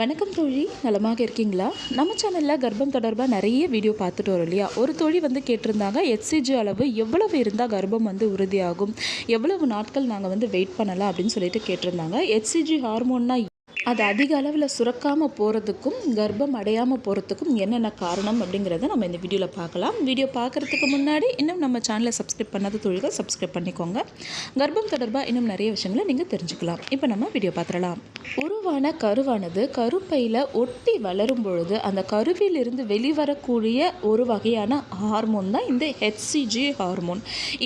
வணக்கம் தோழி நலமாக இருக்கீங்களா? நம்ம சேனலில் கர்ப்பம் தொடர்பாக நிறைய வீடியோ பார்த்துட்டு வரோம் இல்லையா? ஒரு தோழி வந்து கேட்டிருந்தாங்க எச்சிஜி அளவு எவ்வளவு இருந்தால் கர்ப்பம் வந்து உறுதியாகும்? எவ்வளவு நாட்கள் நாங்கள் வந்து வெயிட் பண்ணலாம் அப்படின்னு சொல்லிட்டு கேட்டிருந்தாங்க. எச்சிஜி ஹார்மோன்னா அது அதிக அளவில் சுரக்காமல் போகிறதுக்கும் கர்ப்பம் அடையாமல் போகிறதுக்கும் என்னென்ன காரணம் அப்படிங்கிறத நம்ம இந்த வீடியோவில் பார்க்கலாம். வீடியோ பார்க்குறதுக்கு முன்னாடி இன்னும் நம்ம சேனலை சப்ஸ்கிரைப் பண்ணாத தொழில்கள் சப்ஸ்கிரைப் பண்ணிக்கோங்க. கர்ப்பம் தொடர்பாக இன்னும் நிறைய விஷயங்களை நீங்கள் தெரிஞ்சுக்கலாம். இப்போ நம்ம வீடியோ பார்த்துடலாம். உருவான கருவானது கருப்பையில் ஒட்டி வளரும் பொழுது அந்த கருவிலிருந்து வெளிவரக்கூடிய ஒரு வகையான ஹார்மோன் தான் இந்த ஹெச்சிஜி ஹார்மோன்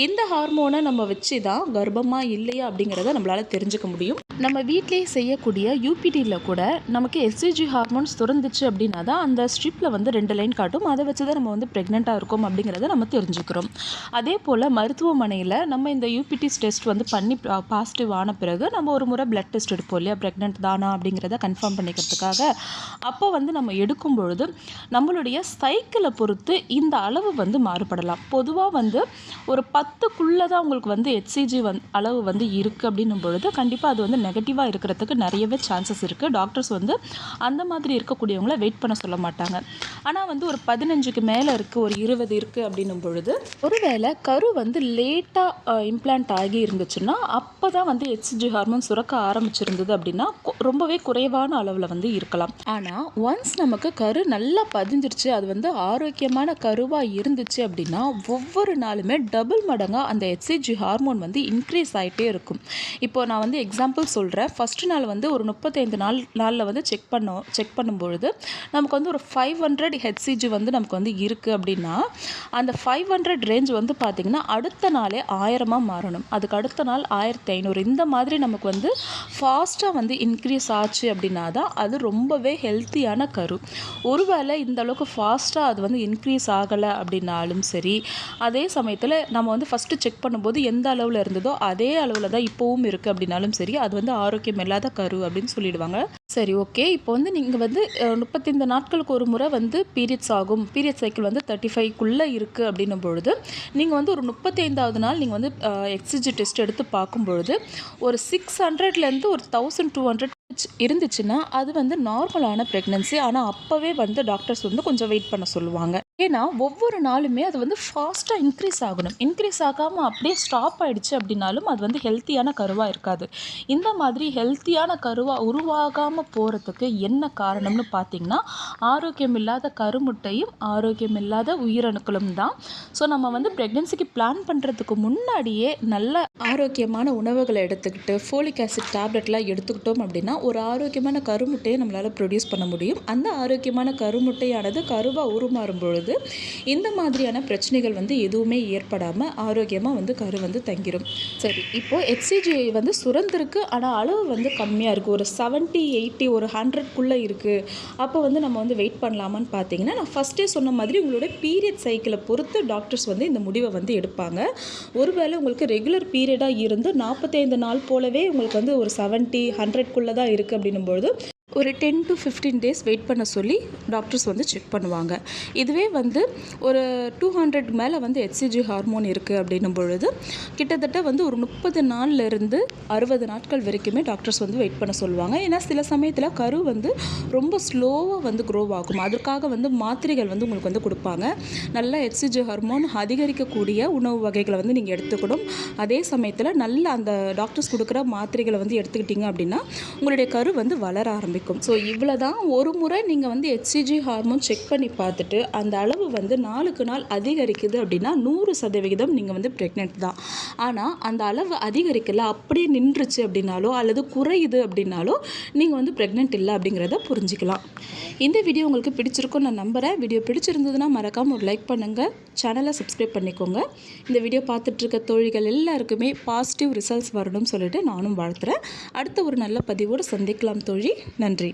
இந்த ஹார்மோனை நம்ம வச்சு தான் கர்ப்பமாக இல்லையா அப்படிங்கிறத நம்மளால் தெரிஞ்சுக்க முடியும். நம்ம வீட்டிலேயே செய்யக்கூடிய யூபிடியில் கூட நமக்கு எஸ்சிஜி ஹார்மோன்ஸ் திறந்துச்சு அப்படின்னா தான் அந்த ஸ்ட்ரிப்பில் வந்து ரெண்டு லைன் காட்டும். அதை வச்சு தான் நம்ம வந்து ப்ரெக்னெண்ட்டாக இருக்கோம் அப்படிங்கிறத நம்ம தெரிஞ்சுக்கிறோம். அதே போல் மருத்துவமனையில் நம்ம இந்த யூபிடிஸ் டெஸ்ட் வந்து பண்ணி பாசிட்டிவ் ஆன பிறகு நம்ம ஒரு முறை பிளட் டெஸ்ட் எடுப்போம் இல்லையா? ப்ரெக்னென்ட் தானா அப்படிங்கிறத கன்ஃபார்ம் பண்ணிக்கிறதுக்காக. அப்போ வந்து நம்ம எடுக்கும் பொழுது நம்மளுடைய சைக்கிளை பொறுத்து இந்த அளவு வந்து மாறுபடலாம். பொதுவாக வந்து ஒரு பத்துக்குள்ளே தான் உங்களுக்கு வந்து ஹெச்சிஜி வந் அளவு வந்து இருக்குது அப்படின்னும் பொழுது கண்டிப்பாக அது வந்து நெகட்டிவாக இருக்கிறதுக்கு நிறையவே சான்சஸ் இருக்குது டாக்டர்ஸ் வந்து அந்த மாதிரி இருக்கக்கூடியவங்கள வெயிட் பண்ண சொல்ல மாட்டாங்க. ஆனால் வந்து ஒரு பதினஞ்சுக்கு மேலே இருக்குது ஒரு இருபது இருக்குது அப்படின்னும் பொழுது ஒருவேளை கரு வந்து லேட்டாக இம்ப்ளான்ட் ஆகி இருந்துச்சுன்னா அப்போ தான் வந்து ஹெச்சிஜி ஹார்மோன் சுரக்க ஆரம்பிச்சிருந்தது அப்படின்னா ரொம்பவே குறைவான அளவில் வந்து இருக்கலாம். ஆனால் ஒன்ஸ் நமக்கு கரு நல்லா பதிஞ்சிருச்சு அது வந்து ஆரோக்கியமான கருவாக இருந்துச்சு அப்படின்னா ஒவ்வொரு நாளுமே டபுள் மடங்காக அந்த ஹெச்சிஜி ஹார்மோன் வந்து இன்க்ரீஸ் ஆகிட்டே இருக்கும். இப்போ நான் வந்து எக்ஸாம்பிள் சொல்கிறேன் ஃபஸ்ட்டு நாள் வந்து ஒரு முப்பத்தைந்து நாள் நாளில் வந்து செக் பண்ணோம் செக் பண்ணும்பொழுது நமக்கு வந்து ஒரு ஃபைவ் ஹண்ட்ரட் ஹெச்சிஜி வந்து நமக்கு வந்து இருக்குது அப்படின்னா அந்த ஃபைவ் ஹண்ட்ரட் ரேஞ்ச் வந்து பார்த்திங்கன்னா அடுத்த நாளே ஆயிரமாக மாறணும். அதுக்கு அடுத்த நாள் ஆயிரத்தி ஐநூறு இந்த மாதிரி நமக்கு வந்து ஃபாஸ்ட்டாக வந்து இன்க்ரீஸ் ஆச்சு அப்படின்னா தான் அது ரொம்பவே ஹெல்த்தியான கரு. ஒருவேளை இந்த அளவுக்கு ஃபாஸ்ட்டாக அது வந்து இன்க்ரீஸ் ஆகலை அப்படின்னாலும் சரி அதே சமயத்தில் நம்ம வந்து ஃபஸ்ட்டு செக் பண்ணும்போது எந்த அளவில் இருந்ததோ அதே அளவில் தான் இப்போவும் இருக்குது அப்படின்னாலும் சரி அது வந்து வந்து ஆரோக்கியம் இல்லாத கரு அப்படின்னு சொல்லிடுவாங்க. சரி ஓகே. இப்போ வந்து நீங்கள் வந்து முப்பத்தைந்து நாட்களுக்கு ஒரு முறை வந்து பீரியட்ஸ் ஆகும். பீரியட் சைக்கிள் வந்து தேர்ட்டி ஃபைவ்க்குள்ளே இருக்குது அப்படின்னும் பொழுது நீங்கள் வந்து ஒரு முப்பத்தைந்தாவது நாள் நீங்கள் வந்து எக்ஸிஜி டெஸ்ட் எடுத்து பார்க்கும்பொழுது ஒரு சிக்ஸ் ஹண்ட்ரட்லேருந்து ஒரு தௌசண்ட் டூ ஹண்ட்ரட் இருந்துச்சுன்னா அது வந்து நார்மலான ப்ரெக்னென்சி. ஆனால் அப்போவே வந்து டாக்டர்ஸ் வந்து கொஞ்சம் வெயிட் பண்ண சொல்லுவாங்க. ஏன்னா ஒவ்வொரு நாளுமே அது வந்து ஃபாஸ்ட்டாக இன்க்ரீஸ் ஆகணும். இன்க்ரீஸ் ஆகாமல் அப்படியே ஸ்டாப் ஆகிடுச்சு அப்படின்னாலும் அது வந்து ஹெல்த்தியான கருவாக இருக்காது. இந்த மாதிரி ஹெல்த்தியான கருவாக உருவாகாமல் போகிறதுக்கு என்ன காரணம்னு பார்த்திங்கன்னா ஆரோக்கியம் இல்லாத கருமுட்டையும் ஆரோக்கியம் இல்லாத உயிரணுக்களும் தான். ஸோ நம்ம வந்து ப்ரெக்னென்சிக்கு பிளான் பண்ணுறதுக்கு முன்னாடியே நல்ல ஆரோக்கியமான உணவுகளை எடுத்துக்கிட்டு ஃபோலிக் ஆசிட் டேப்லெட்லாம் எடுத்துக்கிட்டோம் அப்படின்னா ஒரு ஆரோக்கியமான கருமுட்டையை நம்மளால் ப்ரொடியூஸ் பண்ண முடியும். அந்த ஆரோக்கியமான கருமுட்டையானது கருவாக உருமாறும் பொழுது இந்த மாதிரியான பிரச்சனைகள் வந்து எதுவுமே ஏற்படாமல் ஆரோக்கியமாக வந்து கரு வந்து தங்கிடும் சரி இப்போது ஹெச்சிஜி வந்து சுரந்திருக்கு ஆனால் அளவு வந்து கம்மியாக இருக்குது ஒரு செவன்ட்டி எயிட்டி ஒரு ஹண்ட்ரட்குள்ளே இருக்குது அப்போ வந்து நம்ம வந்து வெயிட் பண்ணலாமான்னு பார்த்தீங்கன்னா நான் ஃபஸ்ட்டே சொன்ன மாதிரி உங்களுடைய பீரியட் சைக்கிளை பொறுத்து டாக்டர்ஸ் வந்து இந்த முடிவை வந்து எடுப்பாங்க. ஒருவேளை உங்களுக்கு ரெகுலர் பீரியடாக இருந்து நாற்பத்தைந்து நாள் போலவே உங்களுக்கு வந்து ஒரு செவன்ட்டி ஹண்ட்ரட்குள்ளே தான் இருக்குது அப்படின்னும்பொழுது ஒரு ten to fifteen days wait பண்ண சொல்லி டாக்டர்ஸ் வந்து செக் பண்ணுவாங்க. இதுவே வந்து ஒரு டூ ஹண்ட்ரட் மேலே வந்து ஹெச்சிஜி ஹார்மோன் இருக்குது அப்படின்னும் பொழுது கிட்டத்தட்ட வந்து ஒரு முப்பது நாள்லேருந்து அறுபது நாட்கள் வரைக்குமே டாக்டர்ஸ் வந்து வெயிட் பண்ண சொல்லுவாங்க. ஏன்னா சில சமயத்தில் கரு வந்து ரொம்ப ஸ்லோவாக வந்து க்ரோ ஆகும். அதற்காக வந்து மாத்திரைகள் வந்து உங்களுக்கு வந்து கொடுப்பாங்க. நல்ல ஹெச்சிஜி ஹார்மோன் அதிகரிக்கக்கூடிய உணவு வகைகளை வந்து நீங்கள் எடுத்துக்கணும். அதே சமயத்தில் நல்ல அந்த டாக்டர்ஸ் கொடுக்குற மாத்திரைகளை வந்து எடுத்துக்கிட்டிங்க அப்படின்னா உங்களுடைய கரு வந்து வளர ஆரம்பிக்கும். ஆரம்பிக்கும் ஸோ இவ்வளோ தான் ஒரு முறை நீங்கள் வந்து ஹெச்சிஜி ஹார்மோன் செக் பண்ணி பார்த்துட்டு அந்த அளவு வந்து நாளுக்கு நாள் அதிகரிக்குது அப்படின்னா நூறு சதவிகிதம் நீங்கள் வந்து ப்ரெக்னென்ட் தான். ஆனால் அந்த அளவு அதிகரிக்கலை அப்படியே நின்றுச்சு அப்படின்னாலோ அல்லது குறையுது அப்படின்னாலோ நீங்கள் வந்து ப்ரெக்னென்ட் இல்லை அப்படிங்கிறத புரிஞ்சிக்கலாம். இந்த வீடியோ உங்களுக்கு பிடிச்சிருக்கும் நான் நம்புகிறேன் வீடியோ பிடிச்சிருந்ததுன்னா மறக்காமல் ஒரு லைக் பண்ணுங்கள் சேனலை சப்ஸ்கிரைப் பண்ணிக்கோங்க. இந்த வீடியோ பார்த்துட்ருக்க தோழிகள் எல்லாருக்குமே பாசிட்டிவ் ரிசல்ட்ஸ் வரணும்னு சொல்லிட்டு நானும் வாழ்த்துறேன். அடுத்த ஒரு நல்ல பதிவோடு சந்திக்கலாம் தோழி. நன்றி.